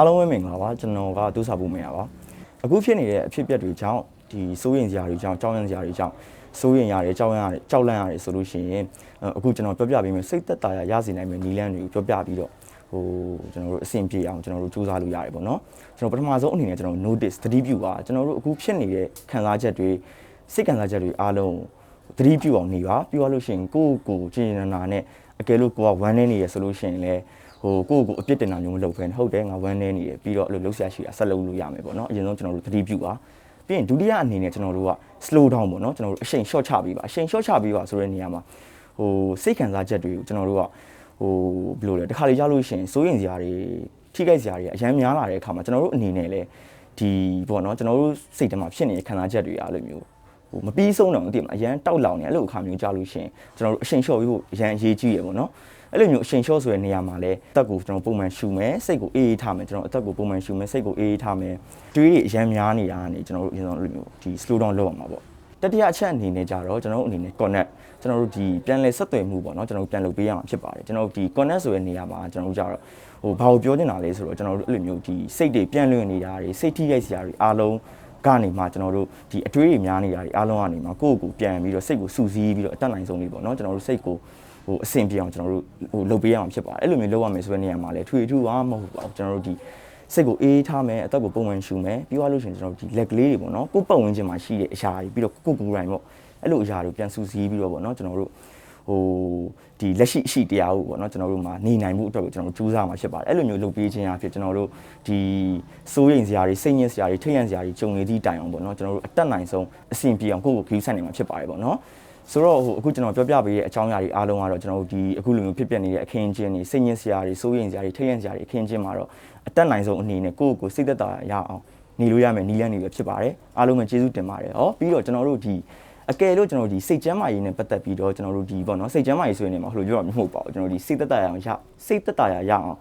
အားလုံးပဲမင်္ဂလာပါကျွန်တော်ကဒုစာဖို့မင်ရပါအခုဖြစ်နေတဲ့အဖြစ်အပျက်တွေကြောင့်ဒီစိုးရင်စရာတွေကြောင့်ကြောက်ရွံ့စရာတွေကြောင့်စိုးရင်ရတယ်ကြောက်ရွံ့ရတယ်ကြောက်လန့်ရတယ်ဆိုလို့ရှိရင်အဲ့အခုကျွန်တော်ပြောပြပေးမယ်စိတ်သက်သာရရစေနိုင်မယ့်နီလန်းတွေကိုပြောပြပြီးတော့ဟိုကျွန်တော်တို့အဆင်ပြေအောင်ကျွန်တော်တို့စူးစမ်းလို့ရတယ်ပေါ့နော်ကျွန်တော်ပထမဆုံးအနေနဲ့ကျွန်တော် notice သတိပြုပါကျွန်တော်တို့အခုဖြစ်နေတဲ့ခံစားချက်တွေစိတ်ခံစားချက်တွေအားလုံးသတိပြုအောင်နေပါပြောရလို့ရှိရင်ကိုယ့်ကိုယ်ကြည်နနာနဲ့အကယ်လို့ကိုကဝမ်းနေနေရဆိုလို့ရှိရင်လည်း ဟိုကိုယ့်ကိုယ်အပြစ်တင်တာမျိုးမလုပ်ဘဲနဲ့ဟုတ်တယ်ငါဝမ်းနေနေတယ်ပြီးတော့အဲ့လိုလှုပ်ရှားရှိတာဆက်လုပ်လို့ရမယ်ပေါ့နော်အရင်ဆုံးကျွန်တော်တို့သတိပြုပါပြီးရင်ဒုတိယအနေနဲ့ကျွန်တော်တို့က slow down ပေါ့နော်ကျွန်တော်တို့အချိန် short ချပေးပါအချိန် short ချပေးပါဆိုတဲ့နေရာမှာဟိုစိတ်ခံစားချက်တွေကိုကျွန်တော်တို့ကဟိုဘယ်လိုလဲတခါလေကြားလို့ရှိရင်စိုးရင်စရာတွေထိခိုက်စရာတွေအများများလာတဲ့အခါမှာကျွန်တော်တို့အနေနဲ့လည်းဒီပေါ့နော်ကျွန်တော်တို့စိတ်ထဲမှာဖြစ်နေတဲ့ခံစားချက်တွေအားလိုမျိုးဟိုမပြီးဆုံးတော့မသိဘူးအရန်တောက်လောင်နေအဲ့လိုအခါမျိုးကြားလို့ရှိရင်ကျွန်တော်တို့အချိန် short ပြီးဖို့အရန်အရေးကြီးရပေါ့နော် အဲ့လိုမျိုးအချိန် short ဆိုတဲ့နေရာမှာလည်းအသက်ကိုကျွန်တော်ပုံမှန်ရှူမယ်စိတ်ကိုအေးအေးထားမယ်ကျွန်တော်အသက်ကိုပုံမှန်ရှူမယ်စိတ်ကိုအေးအေးထားမယ်တွေးတွေအရန်များနေတာကနေကျွန်တော်တို့အရင်ဆုံးအဲ့လိုမျိုးဒီ slow down လုပ်ရမှာပေါ့တတိယအချက်အနေနဲ့ကြတော့ကျွန်တော်တို့အနေနဲ့ connect ကျွန်တော်တို့ဒီပြန်လဲဆက်သွယ်မှုပေါ့နော်ကျွန်တော်တို့ပြန်လုပ်ပေးရမှာဖြစ်ပါတယ်ကျွန်တော်တို့ဒီ connect ဆိုတဲ့နေရာမှာကျွန်တော်တို့ကြတော့ဟိုဘာကိုပြောနေတာလဲဆိုတော့ကျွန်တော်တို့အဲ့လိုမျိုးဒီစိတ်တွေပြန်လွင်နေတာတွေစိတ်ထိရိုက်စရာတွေအားလုံးကနေမှကျွန်တော်တို့ဒီအတွေးတွေများနေတာတွေအားလုံးကနေမှကိုယ့်ကိုယ်ပြန်ပြီးတော့စိတ်ကိုစူးစီးပြီးတော့အတက်နိုင်ဆုံးလေးပေါ့နော်ကျွန်တော်တို့စိတ်ကိုဟို အဆင်ပြေအောင်ကျွန်တော်တို့ဟိုလုပ်ပေးရမှာဖြစ်ပါတယ်အဲ့လိုမျိုးလုပ်ရမယ်ဆိုတဲ့နေရာမှာလည်းထွေထူးအားမဟုတ်ပါဘူးကျွန်တော်တို့ဒီစိတ်ကိုအေးထားမယ်အသက်ကိုပုံမှန်ရှူမယ်ပြီးသွားလို့ရှိရင်ကျွန်တော်တို့ဒီလက်ကလေးတွေပေါ့နော်ကိုယ့်ပတ်ဝန်းကျင်မှာရှိတဲ့အရာတွေပြီးတော့ကိုယ့်ကိုယ်ကိုယ်တိုင်ပေါ့အဲ့လိုအရာတွေပြန်စူးစီးပြီးတော့ပေါ့နော်ကျွန်တော်တို့ဟိုဒီလက်ရှိအရှိတရားကိုပေါ့နော်ကျွန်တော်တို့မှာနေနိုင်မှုအတွက်ကိုကျွန်တော်တို့ကြိုးစားမှာဖြစ်ပါတယ်အဲ့လိုမျိုးလုပ်ပေးခြင်းအဖြစ်ကျွန်တော်တို့ဒီစိုးရိမ်စရာတွေစိတ်ညစ်စရာတွေထိတ်လန့်စရာတွေကြုံနေသည့်တိုင်အောင်ပေါ့နော်ကျွန်တော်တို့အတက်နိုင်ဆုံးအဆင်ပြေအောင်ကိုယ့်ကိုယ်ခရီးဆက်နိုင်မှာဖြစ်ပါတယ်ပေါ့နော် ဆိုတော့ဟိုအခုကျွန်တော်ပြောပြပေးတဲ့အကြောင်းအရာတွေအားလုံးကတော့ကျွန်တော်တို့ဒီအခုလိုမျိုးဖြစ်ပျက်နေတဲ့အခင်းအကျင်းတွေစိတ်ညစ်စရာတွေစိုးရိမ်စရာတွေထိတ်လန့်စရာတွေအခင်းအကျင်းမှာတော့အတက်နိုင်ဆုံးအနေနဲ့ကိုယ့်ကိုယ်စိတ်သက်သာရအောင်နေလို့ရမယ်နီးလန်းနေပဲဖြစ်ပါတယ်အားလုံးပဲကျေးဇူးတင်ပါတယ်ဟောပြီးတော့ကျွန်တော်တို့ဒီအကယ်လို့ကျွန်တော်တို့ဒီစိတ်ကျမ်းမာရေးနဲ့ပတ်သက်ပြီးတော့ကျွန်တော်တို့ဒီပေါ့နော်စိတ်ကျမ်းမာရေးဆိုရင်လည်းမဟုတ်လို့ပြောတာမဟုတ်ပါဘူးကျွန်တော်တို့ဒီစိတ်သက်သာရအောင်ရစိတ်သက်သာရရအောင်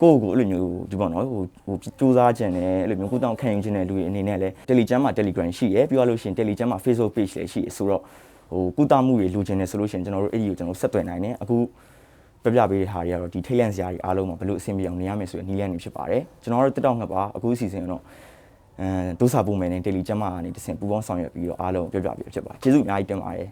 ကိုယ့်ကိုယ်အဲ့လိုမျိုးဒီပေါ့နော်ဟိုဟိုစူးစမ်းခြင်းနဲ့အဲ့လိုမျိုးကိုယ်တောင်ခံယူခြင်းနဲ့လူတွေအနေနဲ့လည်း Telegram မှာ Telegram ရှိရယ်ပြီးတော့လို့ရှိရင် Telegram မှာ Facebook page လည်းရှိရယ်ဆိုတော့ ဟိုကုသမှုတွေလူချင်းနေဆိုလို့ရှိရင်ကျွန်တော်တို့အဲ့ဒီကိုကျွန်တော်ဆက်သွယ်နိုင်တယ်အခုပြပြပေးတဲ့ဟာတွေကတော့ဒီထိတ်လန့်စရာတွေအားလုံးမှာဘယ်လိုအဆင်ပြေအောင်နေရမယ်ဆိုတဲ့နည်းလမ်းတွေဖြစ်ပါတယ်ကျွန်တော်တို့တက်တော့ငှက်ပါအခုအစီအစဉ်ကတော့အဲဒုစာပုံမယ်နဲ့ Telegram မှာကနေတစ်ဆင့်ပူပေါင်းဆောင်ရွက်ပြီးတော့အားလုံးပြောပြပေးဖြစ်ပါတယ်ကျေးဇူးအများကြီးတင်ပါတယ်